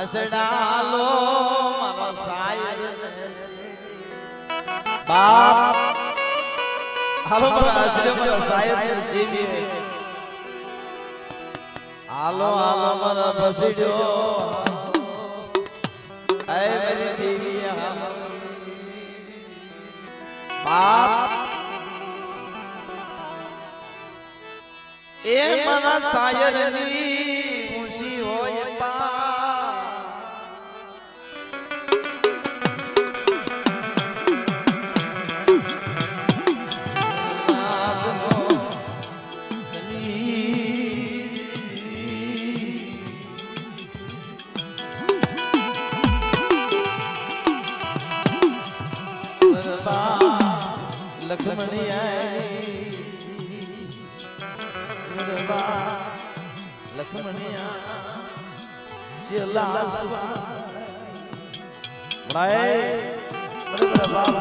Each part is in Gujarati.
હસડાલો મારો સાહેબ બાપ, હાલો મારા હસડે મારો સાહેબ સેવીએ હાલો હાલો મારા બસડ્યો એ મારી દેવી બાપ, એ મના સાયરની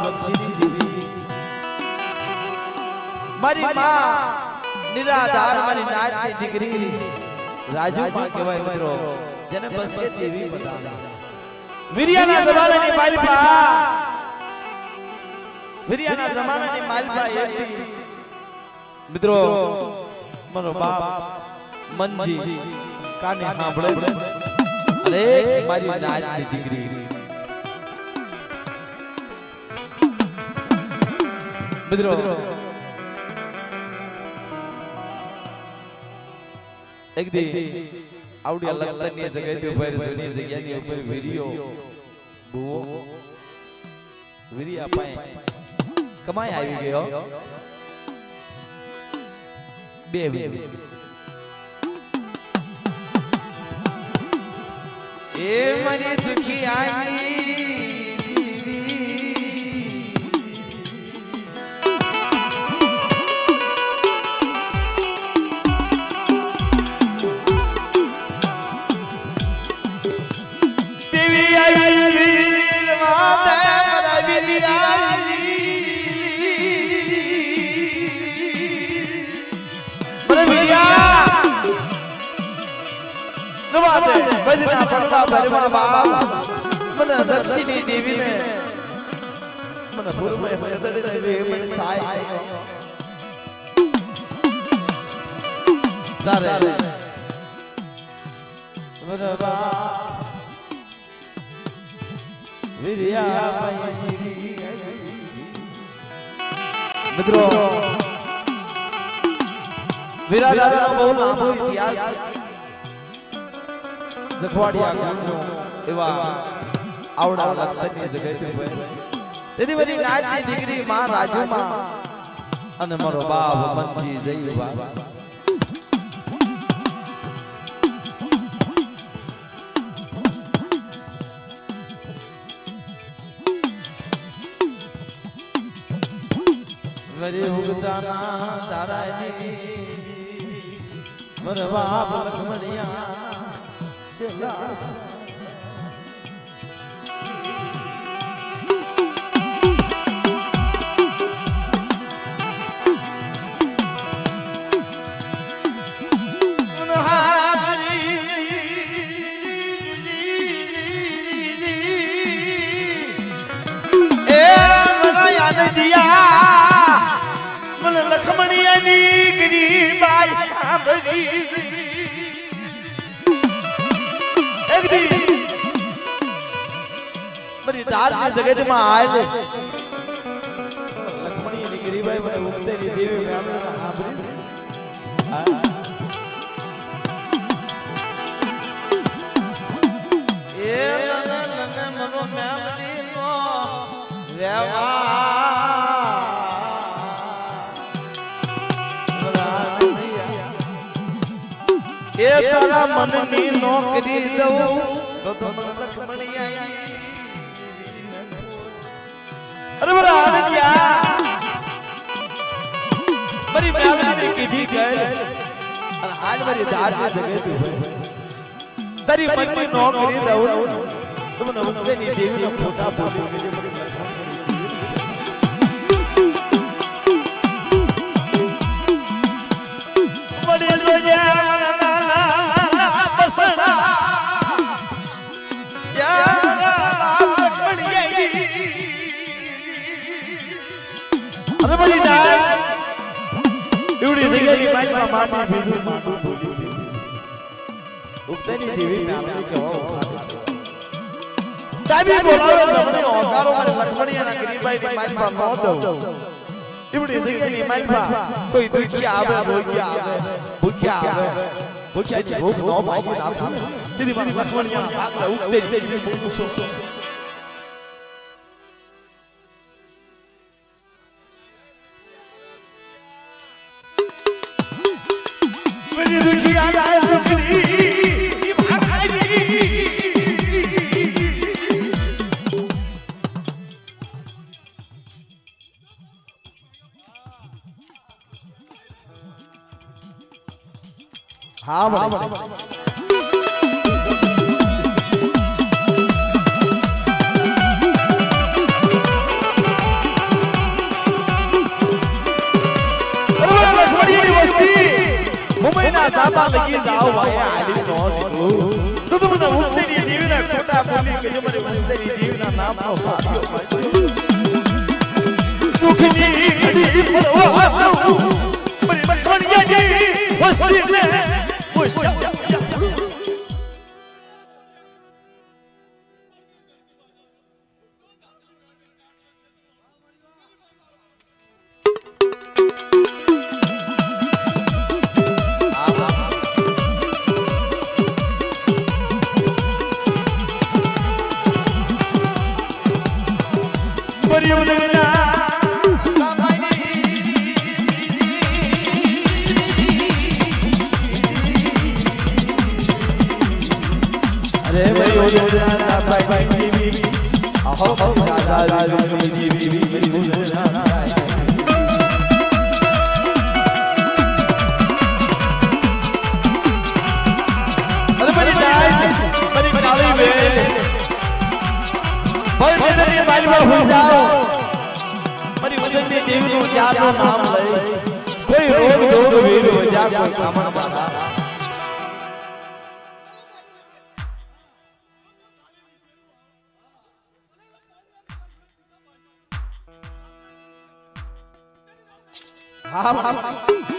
બક્ષીની દેવી મારી માં નિરાધાર મારી નાતની દીકરી રાજુ માં કહેવાય મિત્રો જેને બસ કે દેવી બતાવે વીર્યાના જમાનાની માલપા વીર્યાના જમાનાની માલપા એકથી મિત્રો મારો બાપ મનજી કાને સાંભળે અરે મારી નાતની દીકરી. મિત્રો એક દી આવડી લખતરની જગ્યાએથી ઉપર જૂની જગ્યાની ઉપર વીરિયો બુવો વીરિયા પાએ કમાઈ આવી ગયો. બે એ મારી દુખી આની નવાતે બજના પગલા ભરવા બાપ. મને દક્ષિણી દેવીને મને ભૂલમાં હદડીને વે મને થાય. તારે મને વિરિયા વીર્યા મિત્રો વીરા બહુ લાંબો ઇતિહાસ જખવાડિયા ગામનો એવા આવડા લખતરની જગ્યાએ. તેથી મારી નાની દીકરી માં રાજુમાં અને મારો બાપ મનજી જઈ બાબા વરે ઉગતાના તારા મર બાપ લખમણિયા છેલ્લા લખમણિયાની ગરીબાઈ સાંભળી એક દી મારી ધારની જગતમાં આવેલે. લખમણીની ગરીબાઈ મને ઉગતેલી દેવી મેં આપણે સાંભળી એ તારા મનની નોકરી દઉં. તો તમને લક્ષ્મણી અરે બરા આનંદિયા મારી મેમરીને કીધી કે અને આજ મારી દારની જગે તું હોય. તારી મનની નોકરી દઉં. તમને ઉત્તેની દેવીનો ફોટા બોલી મારી નાય એવડી જગ્યાની માઈમાં માટી ભીજું માંડું બોલી ઉગતાની દેવી નામની કહેવા દાબી બોલાવે જમણી ઓકારો મારે લખમણી અને ગરીબાઈની માઈમાં ન દઉં એવડી જગ્યાની માઈમાં કોઈ દુખિયા આવે ભૂખ્યા આવે. ભૂખ્યા આવે. ભૂખ્યાની ભૂખ ન ભાગી નાખું તેથી મારી લખમણીયાના ભાગલા ઉગતે દેવી બોલું છું તો તમને મુક્તિની દેવીના ખોટા બોલી કે જે મને મુક્તિની દેવીના નામનો સાથીઓ ભાઈ દુખની ઘડી દઉં મારી વસ્તીને પૂછ્યા મારી વજનની દેવીનું ચારનું નામ લઈ કોઈ રોગ દોગ વીર વજા કોઈ કામણ બાધા હા